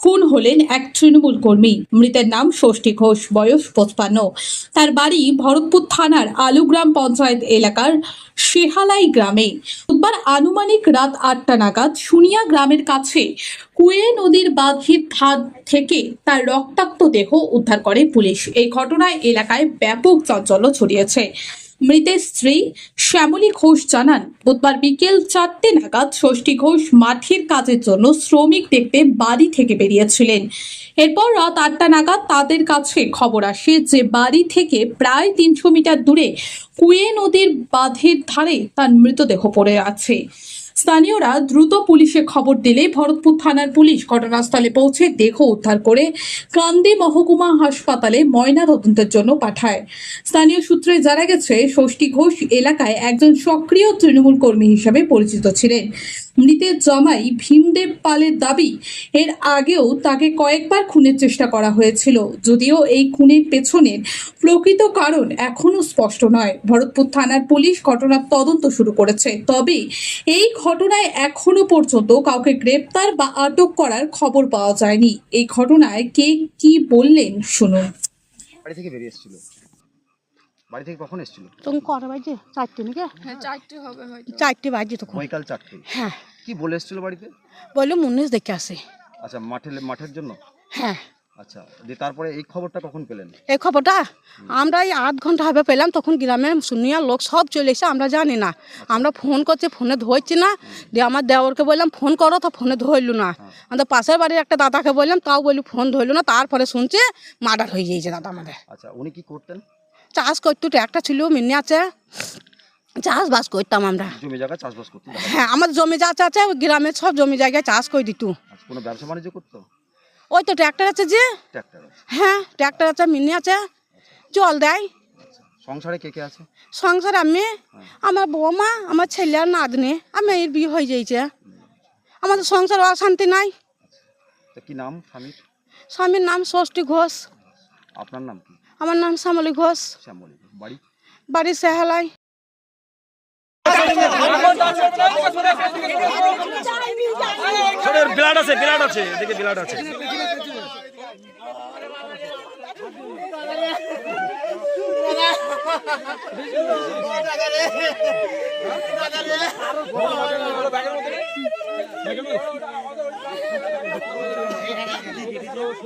খুন হলেন এক তৃণমূল কর্মী। মৃতের নাম ষষ্ঠী ঘোষ, বয়স পঁচপান্ন। তার বাড়ি ভরতপুর থানার আলুগ্রাম পঞ্চায়েত এলাকার শেহালাই গ্রামে। বুধবার আনুমানিক রাত আটটা নাগাদ সুনিয়া গ্রামের কাছে কুয়ে নদীর বাঁধের ধার থেকে তার রক্তাক্ত দেহ উদ্ধার করে পুলিশ। এই ঘটনায় এলাকায় ব্যাপক চাঞ্চল্য ছড়িয়েছে। মৃতের স্ত্রী শ্যামলী ঘোষ জানান, বুধবার বিকেল চারটে নাগাদ ষষ্ঠী ঘোষ মাঠের কাজের জন্য শ্রমিক দেখতে বাড়ি থেকে বেরিয়েছিলেন। এরপর রাত আটটা নাগাদ তাদের কাছে খবর আসে যে বাড়ি থেকে প্রায় তিনশো মিটার দূরে কুয়ে নদীর বাঁধের ধারে তার মৃতদেহ পড়ে আছে। স্থানীয়রা দ্রুত পুলিশে খবর দিলে ভরতপুর থানার পুলিশ ঘটনাস্থলে পৌঁছে দেহ উদ্ধার করে কান্দি মহকুমা হাসপাতালে ময়না তদন্তের জন্য পাঠায়। স্থানীয় সূত্রে জানা গেছে, ষষ্ঠী ঘোষ এলাকায় একজন সক্রিয় তৃণমূল কর্মী হিসেবে পরিচিত ছিলেন। মৃতের জমাই ভীমদেব পালের দাবি। এর আগেও তাকে কয়েকবার খুনের চেষ্টা করা হয়েছিল। যদিও এই খুনের পেছনের প্রকৃত কারণ এখনও স্পষ্ট নয়। ভরতপুর থানার পুলিশ ঘটনার তদন্ত শুরু করেছে। তবে এই ঘটনায় এখনও পর্যন্ত কাউকে গ্রেপ্তার বা আটক করার খবর পাওয়া যায়নি। এই ঘটনায় কে কি বললেন শুনুন। বাড়ি থেকে বেরিয়ে এসেছিল। বাড়ি থেকে কখন এসেছিল? তখন কটা বাজে? চারটে নাকি? হ্যাঁ চারটে হবে হয়তো। চারটে বাজে তখন। বৈকাল চারটে। হ্যাঁ। কি বলে এসেছিল বাড়িতে? বলল মুন্নিশ দেখে আসে। আচ্ছা মাঠে মাঠের জন্য? হ্যাঁ। আচ্ছা দিয়ে তারপরে এই খবরটা কখন পেলেন? এই খবরটা আমরা এই আধ ঘণ্টা হবে পেলাম তখন গ্রামে শুনিয়া লোক সব চলে এসে আমরা জানি না। আমরা ফোন করছি ফোনে ধরছি না। দিয়ে আমার দেওরকে বললাম ফোন করো তো ফোনে ধরলো না। আমাদের পাশের বাড়ির একটা দাদাকে বললাম তাও বলি ফোন ধরলো না। তারপরে শুনছে মার্ডার হয়ে গিয়েছে দাদা আমাদের। আচ্ছা উনি কি করতেন? চাষ করতো ট্র্যাক্টর ছিল মিনি আছে। চাষবাস করতাম আমরা। জমি জায়গা চাষবাস করতেন হ্যাঁ আমার জমি যা আছে গ্রামের সব জমি জায়গায় চাষ করে দিত। আচ্ছা, কোনো ব্যবসা বাণিজ্য করতো? ওই তো ট্র্যাক্টর আছে যে। হ্যাঁ ট্র্যাক্টর আছে মিনি আছে। জল দেয়। আচ্ছা সংসারে কে কে আছে? সংসার আমি আমার বৌমা আমার ছেলে আর নাতনি আমি এর বিয়ে হয়ে যাইছে। আমাদের সংসার অশান্তি নাই। কি নাম স্বামীর? স্বামীর নাম ষষ্ঠী ঘোষ। আপনার নাম কি? আমার নাম শ্যামলী ঘোষ। বাড়ি? সেহালাই আছে ব্লাড আছে মধ্যে